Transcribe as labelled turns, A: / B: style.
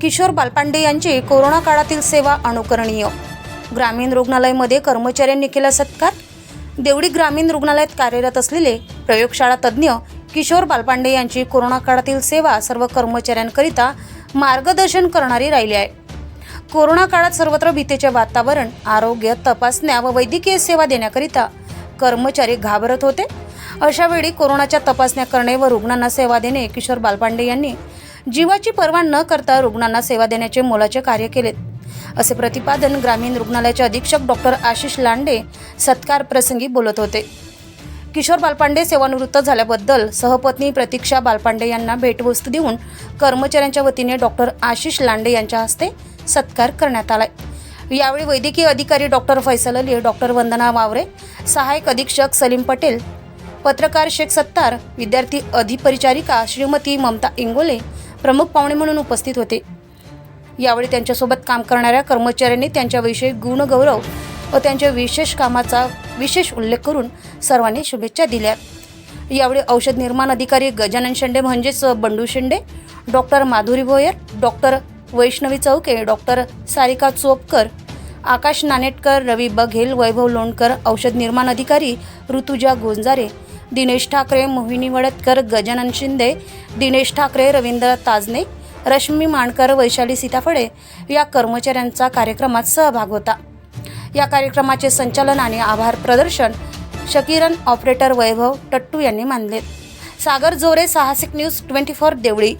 A: किशोर बालपांडे यांची कोरोना काळातील सेवा अनुकरणीय. ग्रामीण रुग्णालयामध्ये कर्मचाऱ्यांनी केला सत्कार. देवडी ग्रामीण रुग्णालयात कार्यरत असलेले प्रयोगशाळा तज्ज्ञ किशोर बालपांडे यांची कोरोना काळातील सेवा सर्व कर्मचाऱ्यांकरिता मार्गदर्शन करणारी राहिली आहे. कोरोना काळात सर्वत्र भीतीचे वातावरण आरोग्य तपासण्या व वैद्यकीय सेवा देण्याकरिता कर्मचारी घाबरत होते. अशावेळी कोरोनाच्या तपासण्या करणे व रुग्णांना सेवा देणे किशोर बालपांडे यांनी जीवाची पर्वा न करता रुग्णांना सेवा देण्याचे मोलाचे कार्य केले. असे प्रतिपादन ग्रामीण रुग्णालयाचे अधीक्षक डॉक्टर आशिष लांडे सत्कार प्रसंगी बोलत होते. किशोर बालपांडे सेवानिवृत्त झाल्याबद्दल सहपत्नी प्रतीक्षा बालपांडे यांना भेटवस्तू देऊन कर्मचाऱ्यांच्या वतीने डॉक्टर आशिष लांडे यांच्या हस्ते सत्कार करण्यात आला यावेळी वैद्यकीय अधिकारी डॉक्टर फैसल अली डॉक्टर वंदना वावरे सहायक अधीक्षक सलीम पटेल पत्रकार शेख सत्तार विद्यार्थी अधिपरिचारिका श्रीमती ममता इंगोले प्रमुख पाहुणे म्हणून उपस्थित होते. यावेळी त्यांच्यासोबत काम करणाऱ्या कर्मचाऱ्यांनी त्यांच्याविषयी गुणगौरव व त्यांच्या विशेष कामाचा विशेष उल्लेख करून सर्वांनी शुभेच्छा दिल्या. यावेळी औषध निर्माण अधिकारी गजानन शेंडे म्हणजेच Bandu Shende doctor Madhuri Bhoyar doctor Vaishnavi Chauke doctor Sarika Chopkar आकाश नानेटकर रवी बघेल वैभव लोणकर औषध निर्माण अधिकारी ऋतुजा गोंजारे दिनेश ठाकरे मोहिनी वडतकर गजानन शिंदे दिनेश ठाकरे रवींद्र ताजने रश्मी माणकर वैशाली सीताफळे या कर्मचाऱ्यांचा कार्यक्रमात सहभाग होता. या कार्यक्रमाचे संचालन आणि आभार प्रदर्शन शकिरन ऑपरेटर वैभव टट्टू यांनी मानले. सागर जोरे साहसिक न्यूज ट्वेंटी फोर देवळी.